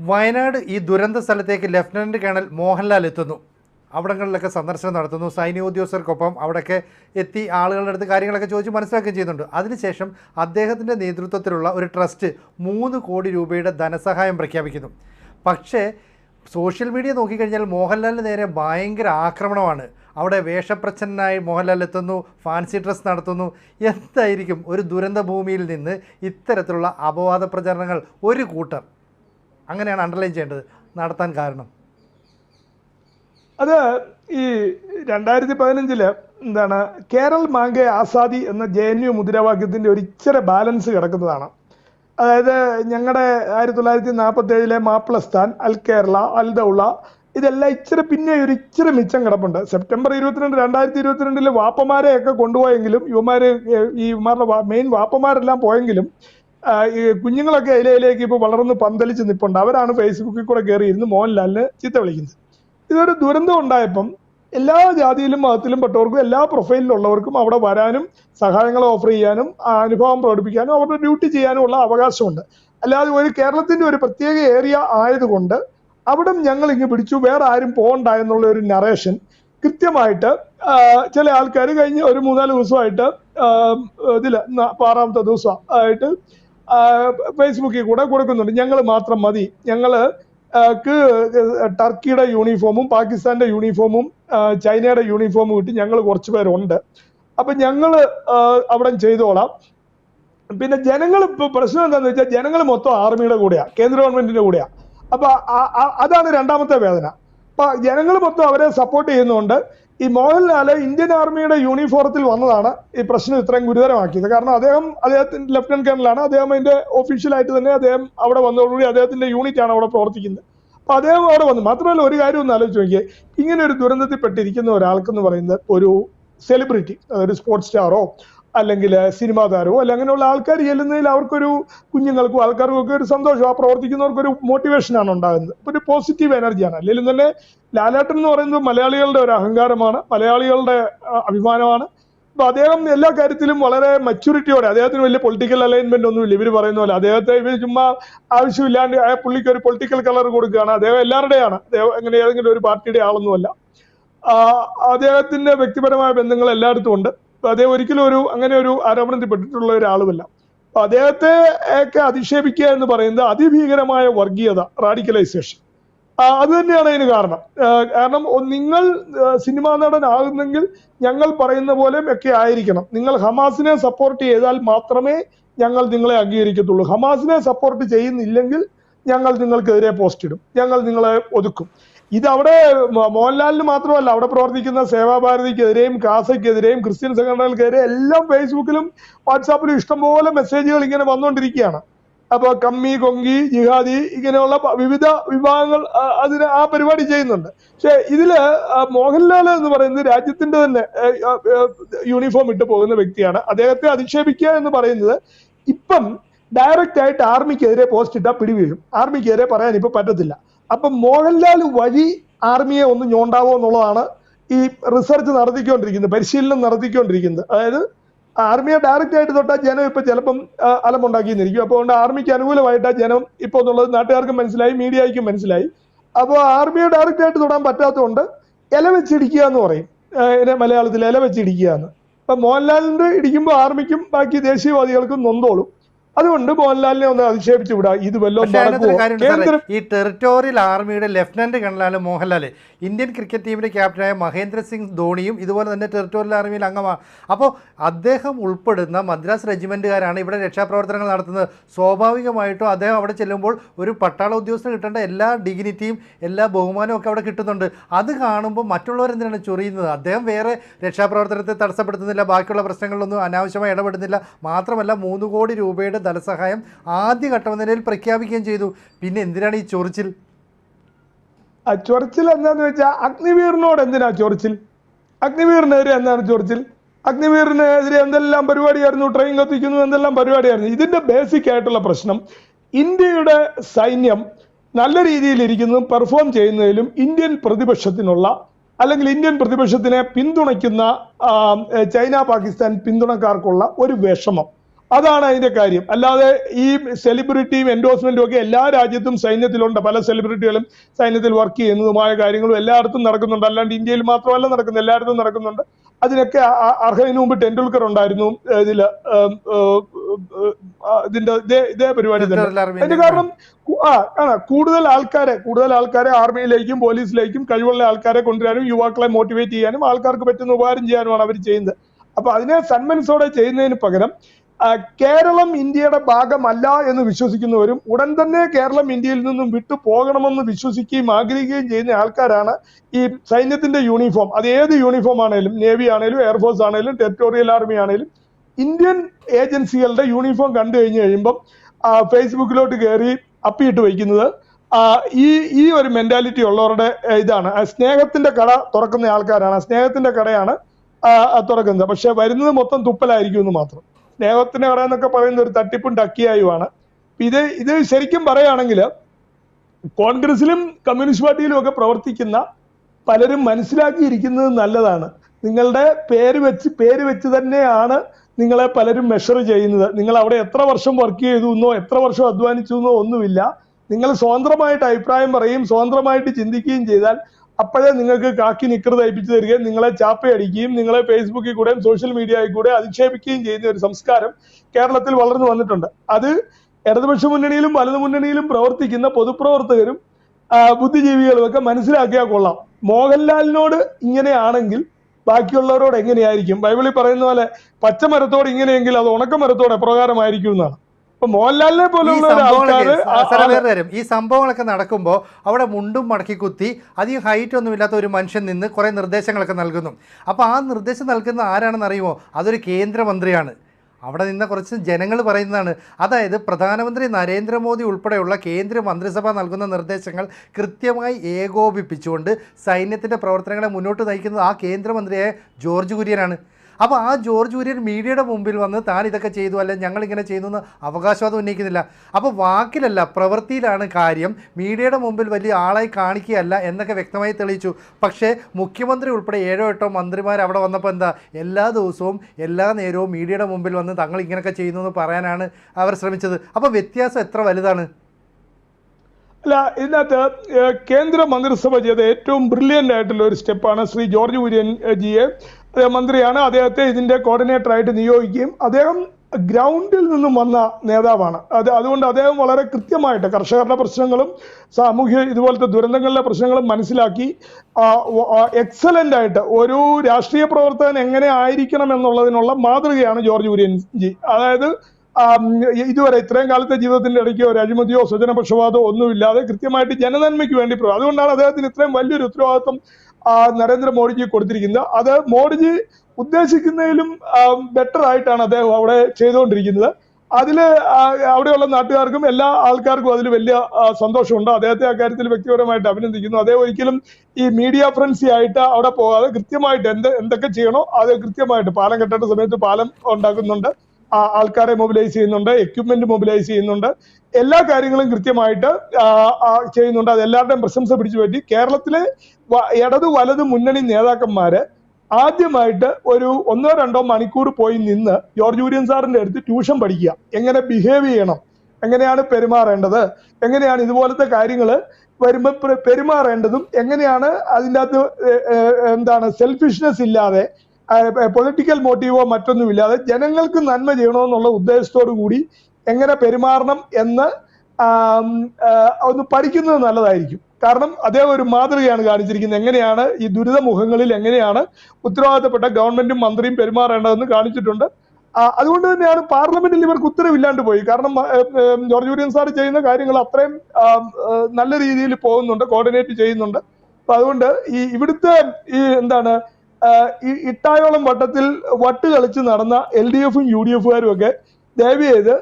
വയനാട് ഈ ദുരന്ത സ്ഥലത്തേക്ക് ലഫ്റ്റനന്റ് കേണൽ മോഹൻലാൽ എത്തുന്നു. അവിടങ്ങളിലൊക്കെ സന്ദർശനം നടത്തുന്നു. സൈനിക ഉദ്യോഗസ്ഥർക്കൊപ്പം അവിടെയൊക്കെ എത്തി ആളുകളുടെ അടുത്ത് കാര്യങ്ങളൊക്കെ ചോദിച്ച് മനസ്സിലാക്കുകയും ചെയ്യുന്നുണ്ട്. അതിനുശേഷം അദ്ദേഹത്തിന്റെ നേതൃത്വത്തിലുള്ള ഒരു ട്രസ്റ്റ് മൂന്ന് കോടി രൂപയുടെ ധനസഹായം പ്രഖ്യാപിക്കുന്നു. പക്ഷേ സോഷ്യൽ മീഡിയ നോക്കിക്കഴിഞ്ഞാൽ മോഹൻലാലിന് നേരെ ഭയങ്കര ആക്രമണമാണ്. അവിടെ വേഷപ്രച്ഛന്നനായി മോഹൻലാൽ എത്തുന്നു ഫാൻസി ഡ്രസ് നടത്തുന്നു. എന്തായിരിക്കും ഒരു ദുരന്ത ഭൂമിയിൽ നിന്ന് ഇത്തരത്തിലുള്ള അപവാദ പ്രചരണങ്ങൾ ഒരു കൂട്ടർ അങ്ങനെയാണ് അണ്ടർലൈൻ ചെയ്യേണ്ടത്. നടത്താൻ കാരണം. അത് ഈ രണ്ടായിരത്തി പതിനഞ്ചിൽ എന്താണ് കേരൾ മാങ്കെ ആസാദി എന്ന ജെ എൻ യു മുദ്രാവാക്യത്തിന്റെ ഒരു ഇച്ചിരി ബാലൻസ് കിടക്കുന്നതാണ്. അതായത് ഞങ്ങളുടെ ആയിരത്തി തൊള്ളായിരത്തി നാൽപ്പത്തി ഏഴിലെ മാപ്പിളസ്ഥാൻ അൽ കേരള അൽ ദൗള ഇതെല്ലാം ഇച്ചിരി പിന്നെ ഒരു ഇച്ചിരി മിച്ചം കിടപ്പുണ്ട്. സെപ്റ്റംബർ ഇരുപത്തിരണ്ട് രണ്ടായിരത്തി ഇരുപത്തിരണ്ടിൽ വാപ്പമാരെയൊക്കെ കൊണ്ടുപോയെങ്കിലും യുവമാര് ഈ ഇവന്മാരുടെ മെയിൻ വാപ്പമാരെല്ലാം പോയെങ്കിലും ഈ കുഞ്ഞുങ്ങളൊക്കെ ഇലയിലേക്ക് ഇപ്പോൾ വളർന്ന് പന്തലിച്ച് നിൽപ്പുണ്ട് അവരാണ് ഫേസ്ബുക്കിൽ കൂടെ കയറി ഇരുന്ന് മോഹൻലാലിന് ചീത്ത വിളിക്കുന്നത്. ഇതൊരു ദുരന്തം ഉണ്ടായപ്പം എല്ലാ ജാതിയിലും മതത്തിലും പെട്ടവർക്കും എല്ലാ പ്രൊഫൈലിലുള്ളവർക്കും അവിടെ വരാനും സഹായങ്ങൾ ഓഫർ ചെയ്യാനും അനുഭവം പ്രകടിപ്പിക്കാനും അവരുടെ ഡ്യൂട്ടി ചെയ്യാനും ഉള്ള അവകാശമുണ്ട്. അല്ലാതെ ഒരു കേരളത്തിന്റെ ഒരു പ്രത്യേക ഏരിയ ആയതുകൊണ്ട് അവിടെ ഞങ്ങൾ ഇങ്ങ് പിടിച്ചു. വേറെ ആരും പോകണ്ട എന്നുള്ള ഒരു നറേഷൻ കൃത്യമായിട്ട് ചില ആൾക്കാർ കഴിഞ്ഞ ഒരു മൂന്നാൽ ദിവസമായിട്ട് ഇതില്ല ആറാമത്തെ ദിവസം ആയിട്ട് ആ, ഫേസ്ബുക്കിൽ കൂടെ കൊടുക്കുന്നുണ്ട്. ഞങ്ങൾ മാത്രം മതി. ഞങ്ങൾ ടർക്കിയുടെ യൂണിഫോമും പാകിസ്ഥാന്റെ യൂണിഫോമും ചൈനയുടെ യൂണിഫോമും കിട്ടി ഞങ്ങൾ കുറച്ച് പേരുണ്ട്. അപ്പൊ ഞങ്ങൾ അവിടെ ചെയ്തോളാം. പിന്നെ ജനങ്ങൾ ഇപ്പൊ പ്രശ്നം എന്താണെന്ന് വെച്ചാൽ ജനങ്ങൾ മൊത്തം ആർമിയുടെ കൂടെയാ കേന്ദ്ര ഗവൺമെന്റിന്റെ കൂടെയാ. അപ്പൊ അതാണ് രണ്ടാമത്തെ വേദന. അപ്പൊ ജനങ്ങൾ മൊത്തം അവരെ സപ്പോർട്ട് ചെയ്യുന്നുണ്ട്. ഈ മോഹൻലാൽ ഇന്ത്യൻ ആർമിയുടെ യൂണിഫോറത്തിൽ വന്നതാണ് ഈ പ്രശ്നം ഇത്രയും ഗുരുതരമാക്കിയത്. കാരണം അദ്ദേഹം അദ്ദേഹത്തിന്റെ ലഫ്റ്റനന്റ് കേണലാണ് അദ്ദേഹം അതിന്റെ ഒഫീഷ്യലായിട്ട് തന്നെ അദ്ദേഹം അവിടെ വന്നതോടുകൂടി അദ്ദേഹത്തിന്റെ യൂണിറ്റ് ആണ് അവിടെ പ്രവർത്തിക്കുന്നത്. അപ്പൊ അദ്ദേഹം അവിടെ വന്നു. മാത്രമല്ല ഒരു കാര്യം ഒന്ന് ആലോചിച്ച് നോക്കിയേ. ഇങ്ങനെ ഒരു ദുരന്തത്തിൽപ്പെട്ടിരിക്കുന്ന ഒരാൾക്കെന്ന് പറയുന്നത് ഒരു സെലിബ്രിറ്റി ഒരു സ്പോർട്സ് സ്റ്റാറോ അല്ലെങ്കിൽ സിനിമാ താരമോ അല്ലെങ്കിൽ അങ്ങനെയുള്ള ആൾക്കാർ ചെല്ലുന്നതിൽ അവർക്കൊരു കുഞ്ഞുങ്ങൾക്കും ആൾക്കാർക്കും ഒക്കെ ഒരു സന്തോഷം. ആ പ്രവർത്തിക്കുന്നവർക്കൊരു മോട്ടിവേഷനാണ് ഉണ്ടാകുന്നത്. ഒരു പോസിറ്റീവ് എനർജിയാണ് അല്ലെങ്കിൽ തന്നെ ലാലാട്ടൻ എന്ന് പറയുന്നത് മലയാളികളുടെ ഒരു അഹങ്കാരമാണ് മലയാളികളുടെ അഭിമാനമാണ്. അപ്പൊ അദ്ദേഹം എല്ലാ കാര്യത്തിലും വളരെ മെച്ചൂരിറ്റിയോടെ അദ്ദേഹത്തിന് വലിയ പൊളിറ്റിക്കൽ അലൈൻമെന്റ് ഒന്നുമില്ല. ഇവർ പറയുന്ന പോലെ അദ്ദേഹത്തെ ഇവർ ചുമ്മാ ആവശ്യമില്ലാണ്ട് ആ പുള്ളിക്ക് ഒരു പൊളിറ്റിക്കൽ കളർ കൊടുക്കുകയാണ്. അദ്ദേഹം എല്ലാവരുടെയാണ്. അദ്ദേഹം എങ്ങനെ ഏതെങ്കിലും ഒരു പാർട്ടിയുടെ ആളൊന്നുമല്ല. അദ്ദേഹത്തിന്റെ വ്യക്തിപരമായ ബന്ധങ്ങൾ എല്ലായിടത്തും ഉണ്ട്. അപ്പൊ അദ്ദേഹം ഒരിക്കലും ഒരു അങ്ങനെ ഒരു ആരോപണത്തിൽ പെട്ടിട്ടുള്ള ഒരാളുമല്ല. അപ്പൊ അദ്ദേഹത്തെ ഒക്കെ അധിക്ഷേപിക്കുക എന്ന് പറയുന്നത് അതിഭീകരമായ വർഗീയത റാഡിക്കലൈസേഷൻ അത് തന്നെയാണ് അതിന് കാരണം. കാരണം നിങ്ങൾ സിനിമാ നടൻ ആകുന്നെങ്കിൽ ഞങ്ങൾ പറയുന്ന പോലെ ഒക്കെ ആയിരിക്കണം. നിങ്ങൾ ഹമാസിനെ സപ്പോർട്ട് ചെയ്താൽ മാത്രമേ ഞങ്ങൾ നിങ്ങളെ അംഗീകരിക്കത്തുള്ളൂ. ഹമാസിനെ സപ്പോർട്ട് ചെയ്യുന്നില്ലെങ്കിൽ ഞങ്ങൾ നിങ്ങൾക്കെതിരെ പോസ്റ്റ് ഇടും. ഞങ്ങൾ നിങ്ങളെ ഒതുക്കും. ഇത് അവിടെ മോഹൻലാലിന് മാത്രമല്ല അവിടെ പ്രവർത്തിക്കുന്ന സേവാഭാരതിക്കെതിരെയും കാസയ്ക്കെതിരെയും ക്രിസ്ത്യൻ സംഘടനകൾക്കെതിരെ എല്ലാം ഫേസ്ബുക്കിലും വാട്സാപ്പിലും ഇഷ്ടംപോലെ മെസ്സേജുകൾ ഇങ്ങനെ വന്നുകൊണ്ടിരിക്കുകയാണ് അപ്പൊ കമ്മി കൊങ്കി ജിഹാദി ഇങ്ങനെയുള്ള വിവിധ വിഭാഗങ്ങൾ അതിന് ആ പരിപാടി ചെയ്യുന്നുണ്ട്. പക്ഷെ ഇതിൽ മോഹൻലാൽ എന്ന് പറയുന്നത് രാജ്യത്തിന്റെ തന്നെ യൂണിഫോം ഇട്ട് പോകുന്ന വ്യക്തിയാണ്. അദ്ദേഹത്തെ അധിക്ഷേപിക്കുക എന്ന് പറയുന്നത് ഇപ്പം ഡയറക്റ്റ് ആയിട്ട് ആർമിക്കെതിരെ പോസ്റ്റ് ഇട്ടാൽ പിടിവീഴും. ആർമിക്കെതിരെ പറയാൻ ഇപ്പൊ പറ്റത്തില്ല. അപ്പൊ മോഹൻലാൽ വഴി ആർമിയെ ഒന്ന് ഞോണ്ടാവോ എന്നുള്ളതാണ് ഈ റിസർച്ച് നടത്തിക്കൊണ്ടിരിക്കുന്നത് പരിശീലനം നടത്തിക്കൊണ്ടിരിക്കുന്നത്. അതായത് ആർമിയെ ഡയറക്റ്റ് ആയിട്ട് തൊട്ടാൽ ജനം ഇപ്പൊ ചിലപ്പം അലമുണ്ടാക്കി അലമുണ്ടാക്കിയെന്നിരിക്കും അപ്പോൾ അതുകൊണ്ട് ആർമിക്ക് അനുകൂലമായിട്ടാ ജനം ഇപ്പോൾ എന്നുള്ളത് നാട്ടുകാർക്കും മനസ്സിലായി മീഡിയയ്ക്കും മനസ്സിലായി. അപ്പോൾ ആർമിയെ ഡയറക്റ്റ് ആയിട്ട് തൊടാൻ പറ്റാത്തതുകൊണ്ട് ഇല വെച്ചിടിക്കുക എന്ന് പറയും. മലയാളത്തിൽ ഇല വെച്ചിടിക്കുക എന്ന്. അപ്പൊ മോഹൻലാലിന്റെ ഇടിക്കുമ്പോൾ ആർമിക്കും ബാക്കി ദേശീയവാദികൾക്കും നൊന്തോളും. അതുകൊണ്ട് മോഹൻലാലിനെ ഒന്ന് അധിക്ഷേപിച്ചു വിടാം. ഇത് വല്ലതും കേന്ദ്രം ഈ ടെറിട്ടോറിയൽ ആർമിയുടെ ലെഫ്റ്റനന്റ് കേണലായ മോഹൻലാൽ ഇന്ത്യൻ ക്രിക്കറ്റ് ടീമിന്റെ ക്യാപ്റ്റനായ മഹേന്ദ്ര സിംഗ് ധോണിയും ഇതുപോലെ തന്നെ ടെറിട്ടോറിയൽ ആർമിയിൽ അംഗമാണ് അപ്പോൾ അദ്ദേഹം ഉൾപ്പെടുന്ന മദ്രാസ് റെജിമെന്റുകാരാണ് ഇവിടെ രക്ഷാപ്രവർത്തനങ്ങൾ നടത്തുന്നത്. സ്വാഭാവികമായിട്ടും അദ്ദേഹം അവിടെ ചെല്ലുമ്പോൾ ഒരു പട്ടാള ഉദ്യോഗസ്ഥന് കിട്ടേണ്ട എല്ലാ ഡിഗ്നിറ്റിയും എല്ലാ ബഹുമാനവും ഒക്കെ അവിടെ കിട്ടുന്നുണ്ട്. അത് കാണുമ്പോൾ മറ്റുള്ളവർ എന്തിനാണ് ചൊറിയുന്നത്? അദ്ദേഹം വേറെ രക്ഷാപ്രവർത്തനത്തെ തടസ്സപ്പെടുത്തുന്നില്ല ബാക്കിയുള്ള പ്രശ്നങ്ങളിലൊന്നും അനാവശ്യമായി ഇടപെടുന്നില്ല. മാത്രമല്ല മൂന്ന് കോടി രൂപയുടെ ധനസഹായം ആദ്യഘട്ടം നിലയിൽ പ്രഖ്യാപിക്കുകയും ചെയ്തു. പിന്നെ എന്തിനാണ് ഈ ചൊറിച്ചിൽ? ആ ചൊറിച്ചിൽ എന്താന്ന് വെച്ചാൽ അഗ്നിവീറിനോട് എന്തിനാ ചൊറിച്ചിൽ? അഗ്നിവീറിനെതിരെ എന്താണ് ചൊറിച്ചിൽ? അഗ്നിവീറിനെതിരെ എന്തെല്ലാം പരിപാടിയായിരുന്നു? ട്രെയിൻ കത്തിക്കുന്നു എന്തെല്ലാം പരിപാടിയായിരുന്നു? ഇതിന്റെ ബേസിക് ആയിട്ടുള്ള പ്രശ്നം ഇന്ത്യയുടെ സൈന്യം നല്ല രീതിയിൽ ഇരിക്കുന്നതും പെർഫോം ചെയ്യുന്നതിലും ഇന്ത്യൻ പ്രതിപക്ഷത്തിനുള്ള അല്ലെങ്കിൽ ഇന്ത്യൻ പ്രതിപക്ഷത്തിനെ പിന്തുണയ്ക്കുന്ന ചൈന പാകിസ്ഥാൻ പിന്തുണക്കാർക്കുള്ള ഒരു വിഷമം. അതാണ് അതിന്റെ കാര്യം. അല്ലാതെ ഈ സെലിബ്രിറ്റിയും എൻഡോഴ്സ്മെന്റും ഒക്കെ എല്ലാ രാജ്യത്തും സൈന്യത്തിലുണ്ട്. പല സെലിബ്രിറ്റികളും സൈന്യത്തിൽ വർക്ക് ചെയ്യുന്നതുമായ കാര്യങ്ങളും എല്ലായിടത്തും നടക്കുന്നുണ്ട്. അല്ലാണ്ട് ഇന്ത്യയിൽ മാത്രമല്ല നടക്കുന്നത്. എല്ലായിടത്തും നടക്കുന്നുണ്ട്. അതിനൊക്കെ അർഹതിന് മുമ്പ് ടെണ്ടുൽക്കർ ഉണ്ടായിരുന്നു. ഇതിൽ ഇതിൽ ഇതിന്റെ ഇതേ ഇതേ പരിപാടി തന്നെ. അതിന്റെ കാരണം ആ ആണ്. കൂടുതൽ ആൾക്കാരെ കൂടുതൽ ആൾക്കാരെ ആർമിയിലേക്കും പോലീസിലേക്കും കഴിവുള്ള ആൾക്കാരെ കൊണ്ടുവരാനും യുവാക്കളെ മോട്ടിവേറ്റ് ചെയ്യാനും ആൾക്കാർക്ക് പറ്റുന്ന ഉപകാരം ചെയ്യാനുമാണ് അവർ ചെയ്യുന്നത്. അപ്പൊ അതിനെ സന്മനസോടെ ചെയ്യുന്നതിന് പകരം കേരളം ഇന്ത്യയുടെ ഭാഗമല്ല എന്ന് വിശ്വസിക്കുന്നവരും ഉടൻ തന്നെ കേരളം ഇന്ത്യയിൽ നിന്നും വിട്ടു പോകണമെന്ന് വിശ്വസിക്കുകയും ആഗ്രഹിക്കുകയും ചെയ്യുന്ന ആൾക്കാരാണ് ഈ സൈന്യത്തിന്റെ യൂണിഫോം അത് ഏത് യൂണിഫോം ആണേലും നേവി ആണേലും എയർഫോഴ്സ് ആണേലും ടെറിട്ടോറിയൽ ആർമി ആണേലും ഇന്ത്യൻ ഏജൻസികളുടെ യൂണിഫോം കണ്ടു കഴിഞ്ഞ് കഴിയുമ്പം ഫേസ്ബുക്കിലോട്ട് കയറി അപ്പിയിട്ട് വയ്ക്കുന്നത് ഈ ഈ ഒരു മെന്റാലിറ്റി ഉള്ളവരുടെ ഇതാണ്. സ്നേഹത്തിന്റെ കട തുറക്കുന്ന ആൾക്കാരാണ്. സ്നേഹത്തിന്റെ കടയാണ് തുറക്കുന്നത്. പക്ഷെ വരുന്നത് മൊത്തം തുപ്പലായിരിക്കും എന്ന് മാത്രം. സ്നേഹത്തിന്റെ കട എന്നൊക്കെ പറയുന്ന ഒരു തട്ടിപ്പും ടക്കിയായുമാണ് ഇത് ഇത് ശരിക്കും പറയുകയാണെങ്കിൽ കോൺഗ്രസിലും കമ്മ്യൂണിസ്റ്റ് പാർട്ടിയിലും ഒക്കെ പ്രവർത്തിക്കുന്ന പലരും മനസ്സിലാക്കിയിരിക്കുന്നത് നല്ലതാണ്. നിങ്ങളുടെ പേര് വെച്ച് പേര് വെച്ച് തന്നെയാണ് നിങ്ങളെ പലരും മെഷർ ചെയ്യുന്നത്. നിങ്ങൾ അവിടെ എത്ര വർഷം വർക്ക് ചെയ്തു എന്നോ എത്ര വർഷം അധ്വാനിച്ചു എന്നോ ഒന്നുമില്ല. നിങ്ങൾ സ്വതന്ത്രമായിട്ട് അഭിപ്രായം പറയും സ്വതന്ത്രമായിട്ട് ചിന്തിക്കുകയും ചെയ്താൽ അപ്പോഴേ നിങ്ങൾക്ക് കാക്കി നിക്കർ തയ്പ്പിച്ചു തരികയും നിങ്ങളെ ചാപ്പയടിക്കുകയും നിങ്ങളെ ഫേസ്ബുക്കിൽ കൂടെയും സോഷ്യൽ മീഡിയയിൽ കൂടെ അധിക്ഷേപിക്കുകയും ചെയ്യുന്ന ഒരു സംസ്കാരം കേരളത്തിൽ വളർന്നു വന്നിട്ടുണ്ട്. അത് ഇടതുപക്ഷ മുന്നണിയിലും വലതു മുന്നണിയിലും പ്രവർത്തിക്കുന്ന പൊതുപ്രവർത്തകരും ആ, ബുദ്ധിജീവികളും ഒക്കെ മനസ്സിലാക്കിയാൽ കൊള്ളാം. മോഹൻലാലിനോട് ഇങ്ങനെയാണെങ്കിൽ ബാക്കിയുള്ളവരോട് എങ്ങനെയായിരിക്കും? ബൈബിളിൽ പറയുന്ന പോലെ പച്ചമരത്തോട് ഇങ്ങനെയെങ്കിൽ അത് ഉണക്കമരത്തോട് എപ്രകാരമായിരിക്കും എന്നാണ്. അപ്പൊ മോഹൻലാലിനെ പോലുള്ള സാറേ ഈ സംഭവങ്ങളൊക്കെ നടക്കുമ്പോൾ അവിടെ മുണ്ടും മടക്കി കുത്തി അധികം ഹൈറ്റ് ഒന്നും ഇല്ലാത്ത ഒരു മനുഷ്യൻ നിന്ന് കുറേ നിർദ്ദേശങ്ങളൊക്കെ നൽകുന്നു. അപ്പോൾ ആ നിർദ്ദേശം നൽകുന്ന ആരാണെന്ന് അറിയുമോ? അതൊരു കേന്ദ്രമന്ത്രിയാണ്. അവിടെ നിന്ന കുറച്ച് ജനങ്ങൾ പറയുന്നതാണ്. അതായത് പ്രധാനമന്ത്രി നരേന്ദ്രമോദി ഉൾപ്പെടെയുള്ള കേന്ദ്ര മന്ത്രിസഭ നൽകുന്ന നിർദ്ദേശങ്ങൾ കൃത്യമായി ഏകോപിപ്പിച്ചുകൊണ്ട് സൈന്യത്തിന്റെ പ്രവർത്തനങ്ങളെ മുന്നോട്ട് നയിക്കുന്നത് ആ കേന്ദ്രമന്ത്രിയായ ജോർജ് കുര്യനാണ്. അപ്പോൾ ആ ജോർജ് കുര്യൻ മീഡിയയുടെ മുമ്പിൽ വന്ന് താൻ ഇതൊക്കെ ചെയ്തു അല്ലെ ഞങ്ങളിങ്ങനെ ചെയ്തു എന്ന് അവകാശവാദം ഉന്നയിക്കുന്നില്ല. അപ്പോൾ വാക്കിലല്ല പ്രവൃത്തിയിലാണ് കാര്യം. മീഡിയയുടെ മുമ്പിൽ വലിയ ആളായി കാണിക്കുകയല്ല എന്നൊക്കെ വ്യക്തമായി തെളിയിച്ചു. പക്ഷേ മുഖ്യമന്ത്രി ഉൾപ്പെടെ ഏഴോ എട്ടോ മന്ത്രിമാർ അവിടെ വന്നപ്പോൾ എന്താ എല്ലാ ദിവസവും എല്ലാ നേരവും മീഡിയയുടെ മുമ്പിൽ വന്ന് തങ്ങൾ ഇങ്ങനെയൊക്കെ ചെയ്യുന്നു എന്ന് പറയാനാണ് അവർ ശ്രമിച്ചത്. അപ്പോൾ വ്യത്യാസം എത്ര വലുതാണ്? അല്ല ഇതിനകത്ത് കേന്ദ്ര മന്ത്രിസഭ ചെയ്ത ഏറ്റവും ബ്രില്യന്റ് ആയിട്ടുള്ള ഒരു സ്റ്റെപ്പാണ് ശ്രീ ജോർജ് കുര്യൻ ജിയെ. മന്ത്രിയാണ്. അദ്ദേഹത്തെ ഇതിന്റെ കോർഡിനേറ്റർ ആയിട്ട് നിയോഗിക്കുകയും അദ്ദേഹം ഗ്രൗണ്ടിൽ നിന്നും വന്ന നേതാവാണ്. അത് അതുകൊണ്ട് അദ്ദേഹം വളരെ കൃത്യമായിട്ട് കർഷകരുടെ പ്രശ്നങ്ങളും സാമൂഹ്യ ഇതുപോലത്തെ ദുരന്തങ്ങളിലെ പ്രശ്നങ്ങളും മനസ്സിലാക്കി എക്സലന്റ് ആയിട്ട് ഒരു രാഷ്ട്രീയ പ്രവർത്തകൻ എങ്ങനെ ആയിരിക്കണം എന്നുള്ളതിനുള്ള മാതൃകയാണ് ജോർജ് കുര്യൻ ജി. അതായത് ഇതുവരെ ഇത്രയും കാലത്തെ ജീവിതത്തിന്റെ ഇടയ്ക്ക് ഒരു അഴിമതിയോ സ്വജനപക്ഷപാതമോ ഒന്നുമില്ലാതെ കൃത്യമായിട്ട് ജനനന്മയ്ക്ക് വേണ്ടി പ്രവർത്തി- അതുകൊണ്ടാണ് അദ്ദേഹത്തിന് ഇത്രയും വലിയൊരു ഉത്തരവാദിത്വം നരേന്ദ്രമോദിജി കൊടുത്തിരിക്കുന്നത്. അത് മോഡിജി ഉദ്ദേശിക്കുന്നതിലും ബെറ്റർ ആയിട്ടാണ് അദ്ദേഹം അവിടെ ചെയ്തുകൊണ്ടിരിക്കുന്നത്. അതിൽ അവിടെയുള്ള നാട്ടുകാർക്കും എല്ലാ ആൾക്കാർക്കും അതിൽ വലിയ സന്തോഷമുണ്ട്. അദ്ദേഹത്തെ അക്കാര്യത്തിൽ വ്യക്തിപരമായിട്ട് അഭിനന്ദിക്കുന്നു. അദ്ദേഹം ഒരിക്കലും ഈ മീഡിയ ഫ്രണ്ട്സി ആയിട്ട് അവിടെ പോകാതെ കൃത്യമായിട്ട് എന്ത് എന്തൊക്കെ ചെയ്യണോ അത് കൃത്യമായിട്ട് പാലം കെട്ടേണ്ട സമയത്ത് പാലം ഉണ്ടാക്കുന്നുണ്ട്. ആൾക്കാരെ മൊബിലൈസ് ചെയ്യുന്നുണ്ട് എക്യുപ്മെന്റ് മൊബിലൈസ് ചെയ്യുന്നുണ്ട്. എല്ലാ കാര്യങ്ങളും കൃത്യമായിട്ട് ചെയ്യുന്നുണ്ട്. അത് എല്ലാവരുടെയും പ്രശംസ പിടിച്ചു പറ്റി. കേരളത്തിലെ ഇടതു വലതു മുന്നണി നേതാക്കന്മാര് ആദ്യമായിട്ട് ഒരു ഒന്നോ രണ്ടോ മണിക്കൂർ പോയി നിന്ന് ജോർജ് കുര്യൻ സാറിന്റെ അടുത്ത് ട്യൂഷൻ പഠിക്കുക. എങ്ങനെ ബിഹേവ് ചെയ്യണം? എങ്ങനെയാണ് പെരുമാറേണ്ടത്? എങ്ങനെയാണ് ഇതുപോലത്തെ കാര്യങ്ങൾ വരുമ്പോൾ പെരുമാറേണ്ടതും? എങ്ങനെയാണ് അതിന്റെ അകത്ത് എന്താണ് സെൽഫിഷ്നെസ് ഇല്ലാതെ പൊളിറ്റിക്കൽ മോട്ടീവോ മറ്റൊന്നുമില്ലാതെ ജനങ്ങൾക്ക് നന്മ ചെയ്യണമെന്നുള്ള ഉദ്ദേശത്തോടു കൂടി എങ്ങനെ പെരുമാറണം എന്ന് ഒന്ന് പഠിക്കുന്നത് നല്ലതായിരിക്കും. കാരണം അദ്ദേഹം ഒരു മാതൃകയാണ് കാണിച്ചിരിക്കുന്നത്. എങ്ങനെയാണ് ഈ ദുരിതമുഖങ്ങളിൽ എങ്ങനെയാണ് ഉത്തരവാദിത്തപ്പെട്ട ഗവൺമെന്റും മന്ത്രിയും പെരുമാറേണ്ടതെന്ന് കാണിച്ചിട്ടുണ്ട്. അതുകൊണ്ട് തന്നെയാണ് പാർലമെന്റിൽ ഇവർക്ക് ഉത്തരവില്ലാണ്ട് പോയി. കാരണം ജോർജ് കുര്യൻ സാർ ചെയ്യുന്ന കാര്യങ്ങൾ അത്രയും നല്ല രീതിയിൽ പോകുന്നുണ്ട് കോർഡിനേറ്റ് ചെയ്യുന്നുണ്ട്. അപ്പൊ അതുകൊണ്ട് ഈ ഇവിടുത്തെ ഈ എന്താണ് ഇട്ടായോളം വട്ടത്തിൽ വട്ട് കളിച്ച് നടന്ന എൽ ഡി എഫും യു ഡി എഫുകാരും ഒക്കെ ദയവ് ചെയ്ത്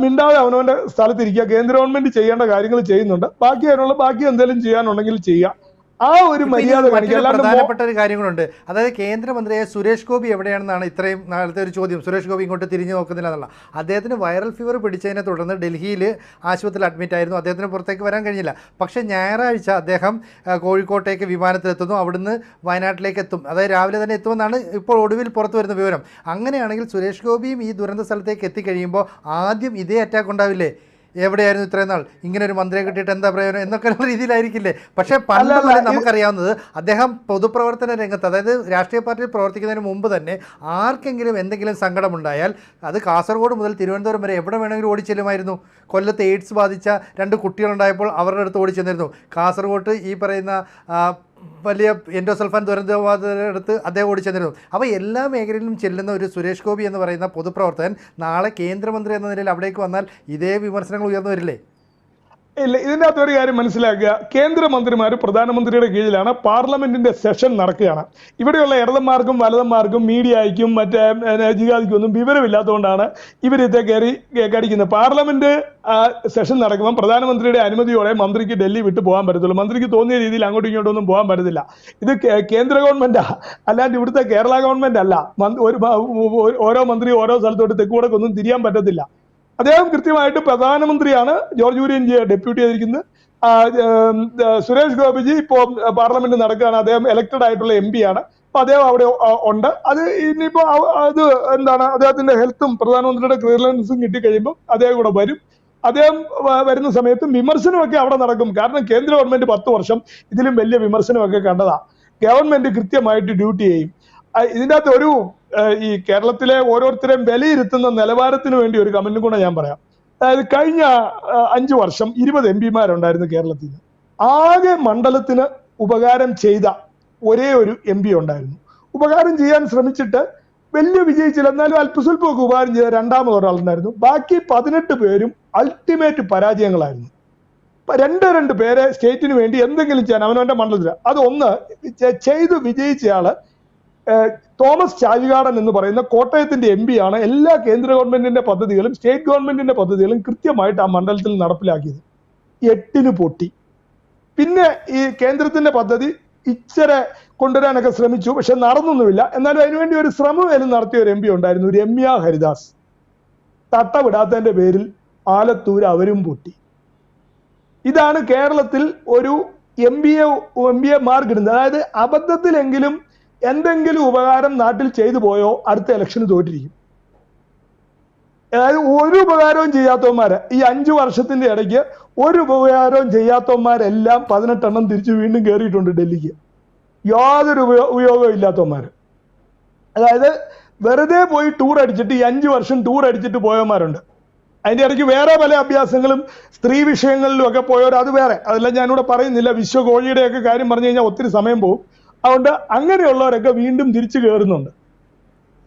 മിണ്ടാതെ അവനവന്റെ സ്ഥലത്തിരിക്കുക കേന്ദ്ര ഗവൺമെന്റ് ചെയ്യേണ്ട കാര്യങ്ങൾ ചെയ്യുന്നുണ്ട്. ബാക്കി അതിനുള്ള ബാക്കി എന്തെങ്കിലും ചെയ്യാനുണ്ടെങ്കിൽ ചെയ്യുക ആ ഒരു മര്യാദ പ്രധാനപ്പെട്ട ഒരു കാര്യങ്ങളുണ്ട്. അതായത് കേന്ദ്രമന്ത്രിയായ സുരേഷ് ഗോപി എവിടെയാണെന്നാണ് ഇത്രയും നാളത്തെ ഒരു ചോദ്യം. സുരേഷ് ഗോപി ഇങ്ങോട്ട് തിരിഞ്ഞു നോക്കുന്നില്ല എന്നുള്ള. അദ്ദേഹത്തിന് വൈറൽ ഫീവർ പിടിച്ചതിനെ തുടർന്ന് ഡൽഹിയിൽ ആശുപത്രിയിൽ അഡ്മിറ്റ് ആയിരുന്നു. അദ്ദേഹത്തിന് പുറത്തേക്ക് വരാൻ കഴിഞ്ഞില്ല. പക്ഷേ ഞായറാഴ്ച അദ്ദേഹം കോഴിക്കോട്ടേക്ക് കോഴിക്കോട്ടേക്ക് വിമാനത്തിലെത്തുന്നു. അവിടുന്ന് വയനാട്ടിലേക്ക് എത്തും. അതായത് രാവിലെ തന്നെ എത്തുമെന്നാണ് ഇപ്പോൾ ഒടുവിൽ പുറത്തു വരുന്ന വിവരം. അങ്ങനെയാണെങ്കിൽ സുരേഷ് ഗോപിയും ഈ ദുരന്ത സ്ഥലത്തേക്ക് എത്തിക്കഴിയുമ്പോൾ ആദ്യം ഇതേ അറ്റാക്ക് ഉണ്ടാവില്ലേ? എവിടെയായിരുന്നു ഇത്രയും നാൾ? ഇങ്ങനെ ഒരു മന്ത്രിയെ കിട്ടിയിട്ട് എന്താ പ്രയോജനം? എന്നൊക്കെയുള്ള രീതിയിലായിരിക്കില്ലേ? പക്ഷേ പണ്ട് മുതലേ നമുക്കറിയാവുന്നത് അദ്ദേഹം പൊതുപ്രവർത്തന രംഗത്ത് അതായത് രാഷ്ട്രീയ പാർട്ടിയിൽ പ്രവർത്തിക്കുന്നതിന് മുമ്പ് തന്നെ ആർക്കെങ്കിലും എന്തെങ്കിലും സങ്കടമുണ്ടായാൽ അത് കാസർഗോഡ് മുതൽ തിരുവനന്തപുരം വരെ എവിടെ വേണമെങ്കിലും ഓടിച്ചെല്ലുമായിരുന്നു കൊല്ലത്ത് എയ്ഡ്സ് ബാധിച്ച രണ്ട് കുട്ടികളുണ്ടായപ്പോൾ അവരുടെ അടുത്ത് ഓടിച്ചെന്നിരുന്നു കാസർഗോട്ട് ഈ പറയുന്ന വലിയ എൻഡോസൾഫാൻ ദുരന്തബാധിതരുടെ അടുത്ത് അദ്ദേഹം ഓടിച്ചെന്നിരുന്നു. അപ്പോൾ എല്ലാ മേഖലയിലും ചെല്ലുന്ന ഒരു സുരേഷ് ഗോപി എന്ന് പറയുന്ന പൊതുപ്രവർത്തകൻ നാളെ കേന്ദ്രമന്ത്രി എന്ന നിലയിൽ അവിടേക്ക് വന്നാൽ ഇതേ വിമർശനങ്ങൾ ഉയർന്നു വരില്ലേ? ഇല്ല ഇതിന്റെ അകത്ത് ഒരു കാര്യം മനസ്സിലാക്കുക. കേന്ദ്രമന്ത്രിമാർ പ്രധാനമന്ത്രിയുടെ കീഴിലാണ് പാർലമെന്റിന്റെ സെഷൻ നടക്കുകയാണ്. ഇവിടെയുള്ള ഇടതന്മാർക്കും വലതന്മാർക്കും മീഡിയയ്ക്കും മറ്റേ ജിഹാദിക്കും ഒന്നും വിവരമില്ലാത്തതുകൊണ്ടാണ് ഇവർ ഇത് കയറി കടിക്കുന്നത് പാർലമെന്റ് സെഷൻ നടക്കുമ്പോൾ പ്രധാനമന്ത്രിയുടെ അനുമതിയോടെ മന്ത്രിക്ക് ഡൽഹി വിട്ടു പോകാൻ പറ്റത്തുള്ളൂ. മന്ത്രിക്ക് തോന്നിയ രീതിയിൽ അങ്ങോട്ടും ഇങ്ങോട്ടും ഒന്നും പോകാൻ പറ്റത്തില്ല. ഇത് കേന്ദ്ര ഗവൺമെന്റാ അല്ലാണ്ട് ഇവിടുത്തെ കേരള ഗവൺമെന്റ് അല്ല ഒരു ഓരോ മന്ത്രി ഓരോ സ്ഥലത്തോട്ട് തെക്കുകൂടെ ഒന്നും തിരിയാൻ പറ്റത്തില്ല. അദ്ദേഹം കൃത്യമായിട്ട് പ്രധാനമന്ത്രിയാണ്. ജോർജ് കുര്യൻ ഡെപ്യൂട്ടി ചെയ്തിരിക്കുന്നത് ആ, ഉം, ആ, സുരേഷ് ഗോപിജി ഇപ്പോൾ പാർലമെന്റ് നടക്കുകയാണ്. അദ്ദേഹം എലക്ടഡ് ആയിട്ടുള്ള എം പി ആണ്. അപ്പൊ അദ്ദേഹം അവിടെ ഉണ്ട്. അത് ഇനിയിപ്പോ അത് എന്താണ്? അദ്ദേഹത്തിന്റെ ഹെൽത്തും പ്രധാനമന്ത്രിയുടെ ക്ലിയറൻസും കിട്ടിക്കഴിയുമ്പോൾ അദ്ദേഹം കൂടെ വരും. അദ്ദേഹം വരുന്ന സമയത്തും വിമർശനമൊക്കെ അവിടെ നടക്കും. കാരണം കേന്ദ്ര ഗവൺമെന്റ് പത്ത് വർഷം ഇതിലും വലിയ വിമർശനമൊക്കെ കണ്ടതാ. ഗവൺമെന്റ് കൃത്യമായിട്ട് ഡ്യൂട്ടി ചെയ്യും. ഇതിന്റെ അകത്ത് ഒരു ഈ കേരളത്തിലെ ഓരോരുത്തരെയും വിലയിരുത്തുന്ന നിലവാരത്തിന് വേണ്ടി ഒരു കമന്റും കൂടെ ഞാൻ പറയാം. അതായത് കഴിഞ്ഞ അഞ്ചു വർഷം ഇരുപത് എം പിമാരുണ്ടായിരുന്നു കേരളത്തിൽ. ആകെ മണ്ഡലത്തിന് ഉപകാരം ചെയ്ത ഒരേ ഒരു എം പി ഉണ്ടായിരുന്നു. ഉപകാരം ചെയ്യാൻ ശ്രമിച്ചിട്ട് വലിയ വിജയിച്ചില്ല എന്നാലും അല്പസ്വല്പമൊക്കെ ഉപകാരം ചെയ്ത രണ്ടാമത് ഒരാളുണ്ടായിരുന്നു. ബാക്കി പതിനെട്ട് പേരും അൾട്ടിമേറ്റ് പരാജയങ്ങളായിരുന്നു. രണ്ട് രണ്ട് പേരെ സ്റ്റേറ്റിന് വേണ്ടി എന്തെങ്കിലും ചെയ്യാൻ അവനവന്റെ മണ്ഡലത്തിൽ അത് ഒന്ന് ചെയ്ത് വിജയിച്ചയാൾ തോമസ് ചാവികാടൻ എന്ന് പറയുന്ന കോട്ടയത്തിന്റെ എം ആണ് എല്ലാ കേന്ദ്ര ഗവൺമെന്റിന്റെ പദ്ധതികളും സ്റ്റേറ്റ് ഗവൺമെന്റിന്റെ പദ്ധതികളും കൃത്യമായിട്ട് ആ മണ്ഡലത്തിൽ നടപ്പിലാക്കിയത്. എട്ടിന് പൊട്ടി. പിന്നെ ഈ കേന്ദ്രത്തിന്റെ പദ്ധതി ഇച്ചിരി കൊണ്ടുവരാനൊക്കെ ശ്രമിച്ചു പക്ഷെ നടന്നൊന്നുമില്ല. എന്നാലും അതിനുവേണ്ടി ഒരു ശ്രമമേലും നടത്തിയ ഒരു എം പി ഉണ്ടായിരുന്നു രമ്യ ഹരിദാസ്. തട്ട വിടാത്തതിന്റെ പേരിൽ ആലത്തൂർ അവരും പൊട്ടി. ഇതാണ് കേരളത്തിൽ ഒരു M B A M B A mark ഇടുന്നത് അതായത് അബദ്ധത്തിലെങ്കിലും എന്തെങ്കിലും ഉപകാരം നാട്ടിൽ ചെയ്തു പോയോ അടുത്ത ഇലക്ഷന് തോറ്റിരിക്കും. അതായത് ഒരു ഉപകാരവും ചെയ്യാത്തവന്മാര് ഈ അഞ്ചു വർഷത്തിന്റെ ഇടയ്ക്ക് ഒരു ഉപകാരവും ചെയ്യാത്തവന്മാരെല്ലാം പതിനെട്ടെണ്ണം തിരിച്ചു വീണ്ടും കയറിയിട്ടുണ്ട് ഡൽഹിക്ക്. യാതൊരു ഉപയോ- ഉപയോഗവും ഇല്ലാത്തവന്മാർ അതായത് വെറുതെ പോയി ടൂർ അടിച്ചിട്ട് ഈ അഞ്ച് വർഷം ടൂർ അടിച്ചിട്ട് പോയവന്മാരുണ്ട്. അതിന്റെ ഇടയ്ക്ക് വേറെ പല അഭ്യാസങ്ങളും സ്ത്രീ വിഷയങ്ങളിലും ഒക്കെ പോയവർ അത് വേറെ. അതെല്ലാം ഞാനിവിടെ പറയുന്നില്ല. വിശ്വകോഴിയുടെ ഒക്കെ കാര്യം പറഞ്ഞു കഴിഞ്ഞാൽ ഒത്തിരി സമയം പോകും. അതുകൊണ്ട് അങ്ങനെയുള്ളവരൊക്കെ വീണ്ടും തിരിച്ചു കയറുന്നുണ്ട്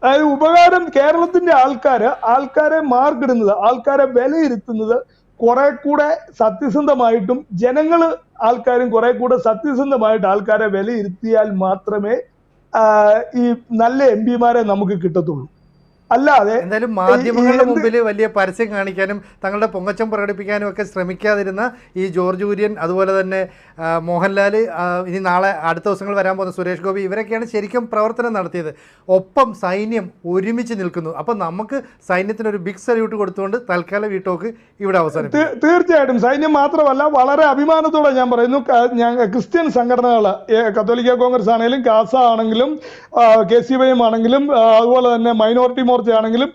അതായത് ഉപകാരം കേരളത്തിന്റെ ആൾക്കാര് ആൾക്കാരെ മാർക്കിടുന്നത് ആൾക്കാരെ വിലയിരുത്തുന്നത് കുറെ കൂടെ സത്യസന്ധമായിട്ടും ജനങ്ങൾ ആൾക്കാരും കുറെ കൂടെ സത്യസന്ധമായിട്ട് ആൾക്കാരെ വിലയിരുത്തിയാൽ മാത്രമേ ഈ നല്ല എം പിമാരെ നമുക്ക് കിട്ടത്തുള്ളൂ. അല്ലാതെ എന്തായാലും മാധ്യമങ്ങളുടെ മുമ്പിൽ വലിയ പരസ്യം കാണിക്കാനും തങ്ങളുടെ പൊങ്ങച്ചം പ്രകടിപ്പിക്കാനും ഒക്കെ ശ്രമിക്കാതിരുന്ന ഈ ജോർജ് കുര്യൻ അതുപോലെ തന്നെ മോഹൻലാൽ ഇനി നാളെ അടുത്ത ദിവസങ്ങൾ വരാൻ പോകുന്ന സുരേഷ് ഗോപി ഇവരൊക്കെയാണ് ശരിക്കും പ്രവർത്തനം നടത്തിയത്. ഒപ്പം സൈന്യം ഒരുമിച്ച് നിൽക്കുന്നു. അപ്പം നമുക്ക് സൈന്യത്തിന് ഒരു ബിഗ് സല്യൂട്ട് കൊടുത്തുകൊണ്ട് തൽക്കാലം ഈ ടോക്ക് ഇവിടെ അവസാനം തീർച്ചയായിട്ടും. സൈന്യം മാത്രമല്ല വളരെ അഭിമാനത്തോടെ ഞാൻ പറയുന്നു ക്രിസ്ത്യൻ സംഘടനകൾ കത്തോലിക്ക കോൺഗ്രസ് ആണെങ്കിലും കാസ ആണെങ്കിലും കെ സി വൈ എം ആണെങ്കിലും അതുപോലെ തന്നെ മൈനോറിറ്റി ആണെങ്കിലും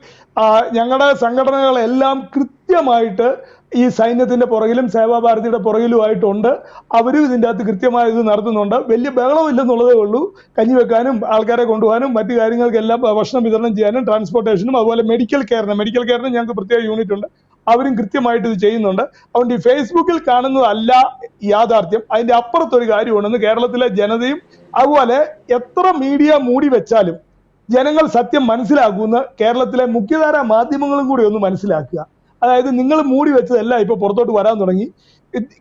ഞങ്ങളുടെ സംഘടനകളെല്ലാം കൃത്യമായിട്ട് ഈ സൈന്യത്തിന്റെ പുറകിലും സേവാഭാരതിയുടെ പുറകിലുമായിട്ടുണ്ട്. അവരും ഇതിന്റെ അകത്ത് കൃത്യമായ ഇത് നടത്തുന്നുണ്ട്. വലിയ ബഹളമില്ലെന്നുള്ളതേ ഉള്ളൂ. കഞ്ഞി വെക്കാനും ആൾക്കാരെ കൊണ്ടുപോകാനും മറ്റു കാര്യങ്ങൾക്കെല്ലാം ഭക്ഷണം വിതരണം ചെയ്യാനും ട്രാൻസ്പോർട്ടേഷനും അതുപോലെ മെഡിക്കൽ കെയറിന് മെഡിക്കൽ കെയറിന് ഞങ്ങൾക്ക് പ്രത്യേക യൂണിറ്റ് ഉണ്ട്. അവരും കൃത്യമായിട്ട് ഇത് ചെയ്യുന്നുണ്ട്. അതുകൊണ്ട് ഈ ഫേസ്ബുക്കിൽ കാണുന്നതല്ല യാഥാർത്ഥ്യം. അതിന്റെ അപ്പുറത്തൊരു കാര്യമുണ്ടെന്ന് കേരളത്തിലെ ജനതയും അതുപോലെ എത്ര മീഡിയ മൂടി വെച്ചാലും ജനങ്ങൾ സത്യം മനസ്സിലാക്കുന്ന കേരളത്തിലെ മുഖ്യധാര മാധ്യമങ്ങളും കൂടി ഒന്ന് മനസ്സിലാക്കുക. അതായത് നിങ്ങൾ മൂടി വെച്ചതല്ല ഇപ്പൊ പുറത്തോട്ട് വരാൻ തുടങ്ങി.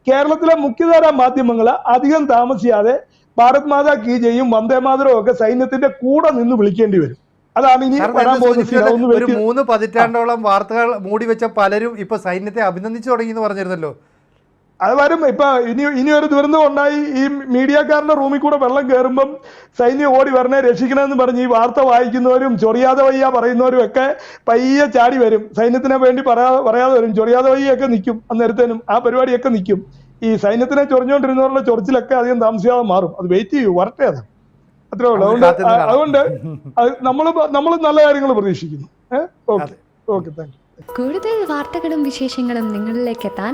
കേരളത്തിലെ മുഖ്യധാര മാധ്യമങ്ങൾ അധികം താമസിയാതെ ഭാരത് മാതാ കീ ജയും വന്ദേ മാതരവും ഒക്കെ സൈന്യത്തിന്റെ കൂടെ നിന്ന് വിളിക്കേണ്ടി വരും. അതാണ് ഇനി വരാൻ പോകുന്നത് ഒരു മൂന്ന് പതിറ്റാണ്ടോളം വാർത്തകൾ മൂടി വെച്ച പലരും ഇപ്പൊ സൈന്യത്തെ അഭിനന്ദിച്ചു തുടങ്ങി എന്ന് പറഞ്ഞിരുന്നല്ലോ. അത് വരും. ഇപ്പൊ ഇനി ഇനി ഒരു ദുരന്തം ഉണ്ടായി. ഈ മീഡിയക്കാരന്റെ റൂമിൽ കൂടെ വെള്ളം കയറുമ്പം സൈന്യം ഓടി വരണേ രക്ഷിക്കണമെന്ന് പറഞ്ഞ് ഈ വാർത്ത വായിക്കുന്നവരും ചൊറിയാതെ വയ്യ പറയുന്നവരും ഒക്കെ പയ്യെ ചാടി വരും. സൈന്യത്തിനെ വേണ്ടി പറയാതെ പറയാതെ വരും. ചൊറിയാതെ വയ്യൊക്കെ നിൽക്കും. അന്നേരത്തേനും ആ പരിപാടിയൊക്കെ നിൽക്കും. ഈ സൈന്യത്തിനെ ചൊറിഞ്ഞുകൊണ്ടിരുന്നവരുടെ ചൊറിച്ചിലൊക്കെ അധികം താമസിയാതെ മാറും. അത് വെയിറ്റ് ചെയ്യൂ. വരട്ടെ അത്. അത്രേ ഉള്ളൂ. അതുകൊണ്ട്. അതുകൊണ്ട് നമ്മൾ നമ്മൾ നല്ല കാര്യങ്ങൾ പ്രതീക്ഷിക്കുന്നു. Eh okay. Okay. Thank you. കൂടുതൽ വാർത്തകളും വിശേഷങ്ങളും നിങ്ങളിലേക്ക് എത്താൻ